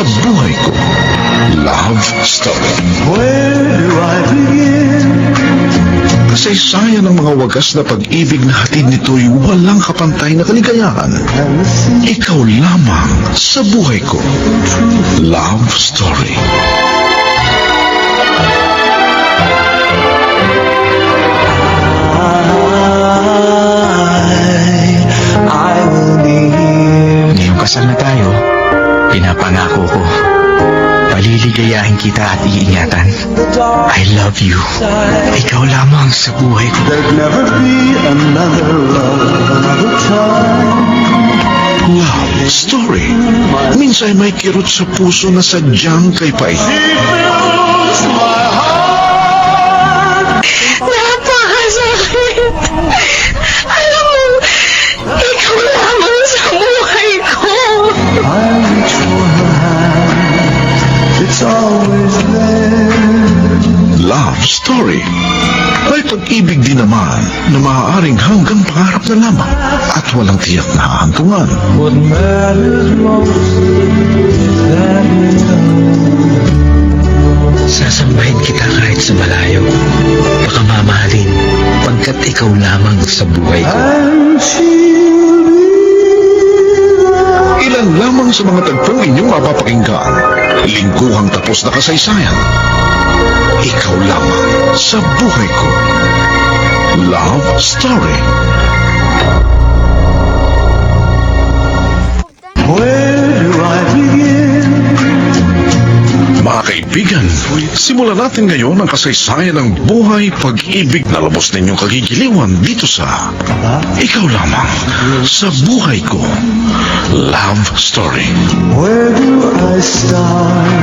sa buhay ko. Love Story. Where do I begin? Kasaysayan ng mga wagas na pag-ibig na hatid nito'y walang kapantay na kaligayahan. Ikaw lamang sa buhay ko. Love Story. I, I will be here. Ngayong kasal na tayo, pinapangako ko, paliligayahin kita at iingatan. I love you. Ikaw lamang sa buhay ko. There'd never be another love, another time. Love Story. Minsan may kirot sa puso na sadyang kay pait. Story. May pag-ibig din naman na maaaring hanggang pangarap na lamang at walang tiyak na hahantungan. What matters most is that we Sasambahin kita kahit sa malayo. Baka mamahalin, pagkat ikaw lamang sa buhay ko. Ilan lamang sa mga tagpong inyong mapapakinggan. Lingguhang tapos na kasaysayan. Ikaw sa buhay ko. Love Story. Where do I begin? Mga kaibigan, simulan natin ngayon ang kasaysayan ng buhay pag-ibig na lubos ninyong kagigiliwan dito sa Ikaw lamang sa buhay ko. Love Story. Where do I start?